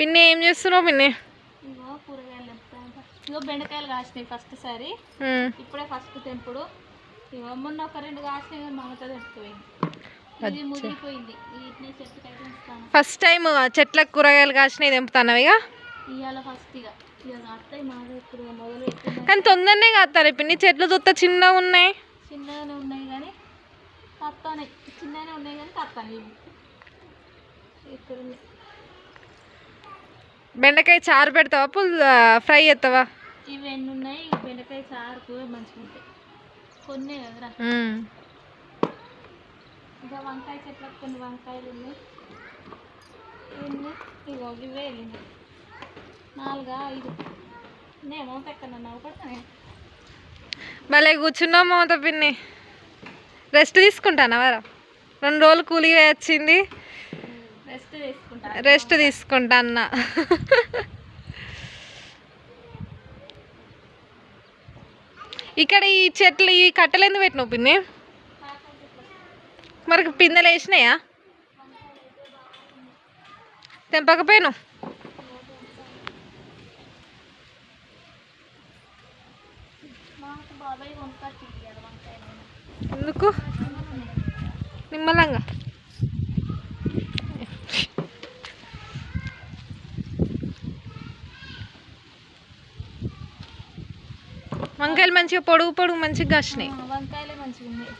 పిన్ని ఏం చేస్తున్నావు పిన్ని? ఇగో కూరగాయలు తెంపుతాను. ఇగో బెండకాయలు కాసినాయి ఫస్ట్ సారి. ఇప్పుడే ఫస్ట్ తెంపుడు. ఇగో మొన్న ఒక రెండు కాసినాయి మమత ఇస్తాను ఫస్ట్ టైం చెట్లకు కూరగాయలు కాసినవి తెంపుతాను ఇక కానీ తొందరనే కాస్తాను పిన్ని చెట్లు చూస్తే చిన్నగా ఉన్నాయి. చిన్నగానే ఉన్నాయి కానీ కత్తానే. చిన్నగానే ఉన్నాయి కానీ కత్తాను. ఇక్కడ. బెండకాయ చారు పెడతావా? పుల్ ఫ్రై చేస్తావా? ఇవి ఎన్ని ఉన్నాయి బెండకాయ చారు కూర మంచిగా ఉంటాయి. కొన్నే కదరా. ఇంకా వంకాయ చెట్లకు కొన్ని వంకాయలు ఉన్నాయి. ఇగో ఇవే వెళ్ళినాయి నాలుగా ఐదు. నేమో ఎక్కడ నవ్వుకుంటానే భలే కూర్చున్నావు పిన్ని. రెస్ట్ తీసుకుంటానా? వరా. రెండు రోజులు కూలి వచ్చింది. రెస్ట్ తీసుకుంటా అన్న ఇక్కడ ఈ చెట్లు ఈ కట్టెలు ఎందుకు పెట్టినావు పిన్ని? మరి పిందెలు వేసినాయా? తెంపకపోయాను ఎందుకు? నిమ్మలంగా. వంకాయలు మంచిగా పొడుగు పొడుగు మంచిగా ఆ, వంకాయలే మంచిగా ఉన్నాయి.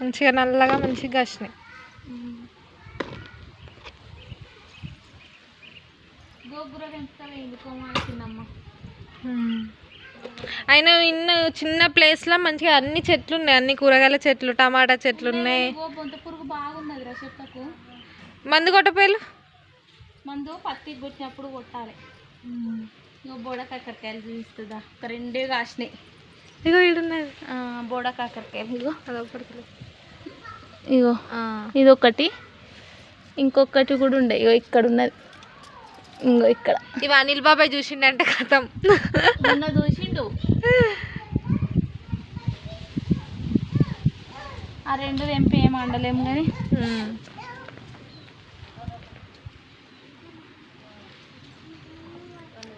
మంచిగా నల్లగా మంచిగా మ్మ్. అయినా ఇన్న చిన్న ప్లేస్లో మంచిగా అన్ని చెట్లు ఉన్నాయి అన్ని కూరగాయల చెట్లు టమాటా చెట్లు ఉన్నాయి మందు కొట్టపోయలు మందు పత్తి కొట్టినప్పుడు కొట్టాలి. ఇగో బోడ కాకరకాయలు చూపిస్తుందా? ఒక రెండే కాసినాయి. ఇగో ఈడున్నది. ఆ, బోడ కాకరకాయలు ఇగో అదొకటి ఇగో. ఇది ఒకటి ఇంకొకటి కూడా ఉండే. ఇగో ఇక్కడ ఉన్నది ఇంగో ఇక్కడ. ఇవి అనిల్ బాబాయ్ చూసిండంటే కథం. మొన్న చూసిండు. ఆ రెండు తెంపి ఏం వండలేము కానీ.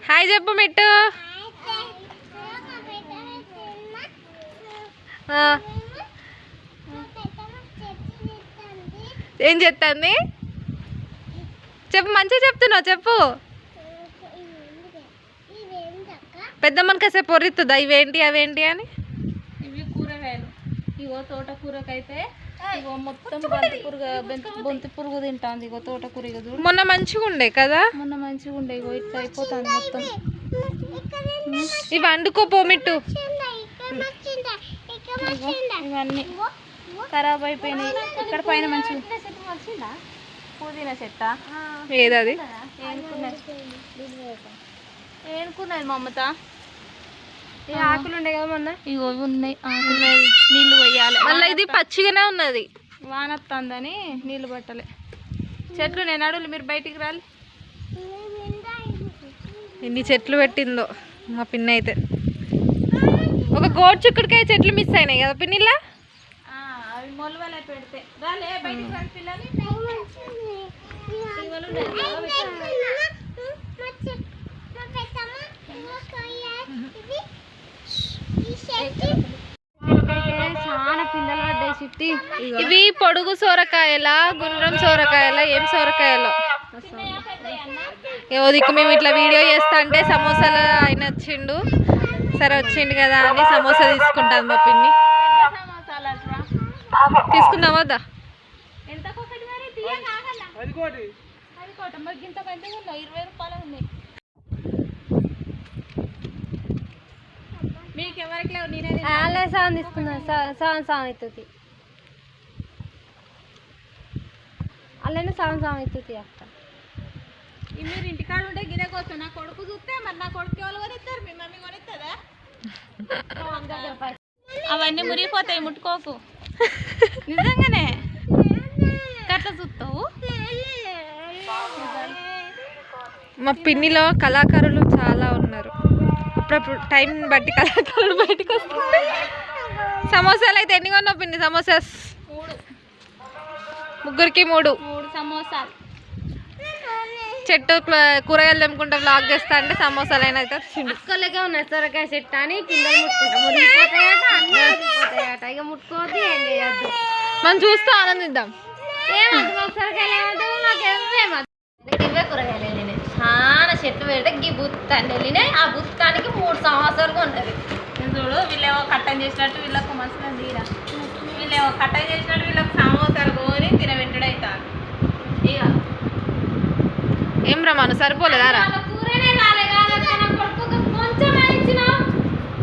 హాయ్ చెప్పు మిట్టు. ఏం చెప్తాంది చెప్పు మంచిగా చెప్తున్నావు చెప్పు. పెద్దమ్మని కాసేపు పొర్రిస్తుందా ఇవేంటి అవేంటి అని? ఇగో తోటకూరకైతే ఇగో మొత్తం బంతి పురుగు బెంత- బొంతి పురుగు తింటాంది ఇగో తోటకూర ఇగో చూడు. మొన్న మంచిగా ఉండే కదా? మొన్న మంచిగా ఉండే ఇగో ఇట్లా అయిపోతుంది మొత్తం. ఇవి వండుకో పోమిట్టు ఇవన్నీ ఖరాబ్ అయిపోయినాయి. ఇక్కడ పైన మంచిగా? పుదీనా చెట్ట ఏదది? ఏనుకున్నది. ఏనుకున్నది మమత ఆకులు ఉండే కదా మొన్న? ఇగో ఇవి ఉన్నాయి. ఆకులు నీళ్ళు పోయాలి మళ్ళీ ఇది పచ్చిగానే ఉన్నది. వానొస్తుందని నీళ్ళు పట్టలే. చెట్లు నేను అడుగులు మీరు బయటికి రాలి. ఎన్ని చెట్లు పెట్టిందో మా పిన్ని అయితే ఒక గోడు చిక్కుడుకాయ చెట్లు మిస్ అయినాయి కదా పిన్నిలా అవి మొలవలే పెడితే. రాలే బయటికి రాలి పిల్లలు. ఉన్నాయి చాలా పడ్డాయి చిట్టి ఇవి పొడుగు సోరకాయల గుండ్రం సోరకాయల ఏం సోరకాయలో? ఏవో దిక్కు మేము ఇట్లా వీడియో చేస్తా అంటే సమోసాలు ఆయన వచ్చిండు. సరే వచ్చిండు కదా అని సమోసా తీసుకుంటాను మా పిన్ని. తీసుకుందామా వద్దా అలా సాన్ తీసుకున్నా సాన్ సాన్ అవుతుంది. అలానే సాన్ సాన్ అవుతుంది అక్క. మీరు ఇంటికాడ ఉంటే గిన్నె కోసం నా కొడుకు చూస్తే మరి నా కొడుకు ఎవరు కొనిస్తారు? మీ మమ్మీ కొనిస్తుందా అవన్నీ మురిగిపోతాయి ముట్టుకోకు. నిజంగానే? కట్ల చూస్తావు? మా పిన్నిలో కళాకారులు చాలా అప్పుడప్పుడు టైం బట్టి కళాకారులు బయటకు వస్తారు సమోసాలు అయితే ఎన్ని కొన్నావు పిన్ని? సమోసాస్? ముగ్గురికి మూడు. సమోసాలు. చెట్టు కూరగాయలు తెంపుకుంటే బ్లాక్ చేస్తా అంటే సమోసాలు అయినా అయితే అక్కలకే ఉన్నాయి. సొరకాయ చెట్టు అని పిందెలు ముట్టుకుంటాం. ఇక ముట్టుకోవద్దు ఏం చేయొద్దు. మనం చూస్తూ ఆనందిద్దాం. ఇవే కూరగాయలు చాలా చెట్లు పెడితే గీ బుత్తాన్ని వెళ్ళినాయి. ఆ బుత్తానికి మూడు సంవత్సరాలు ఉన్నది. నేను చూడు వీళ్ళేమో కట్టం చేసినట్టు వీళ్ళకు మసాలా తీరా వీళ్ళేమో కట్టం చేసినట్టు వీళ్ళకి సమోసాలు కొని తినబెట్టడం అవుతారు. ఇక ఏం రా? వాళ్ళ కూరనే రాలే కాదక్క నా కొడుకు కొంచెం ఇచ్చిన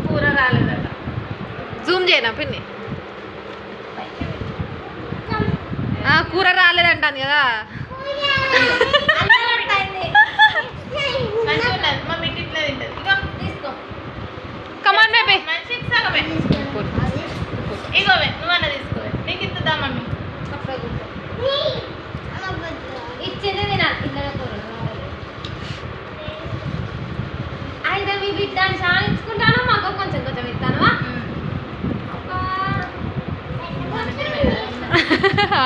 కూర రాలేదట. జూమ్ చేయనా పిన్ని? కూర రాలేదంటాను కదా. ఇగోవే నువ్వన్న తీసుకోవే నీకు ఇస్తుందా మమ్మీ ఇచ్చేదే తినాలి పిల్లల కూర అయితే మీ బిడ్డని చాలా ఇచ్చుకుంటాను మాకు కొంచెం కొంచెం ఇస్తాను ఆ,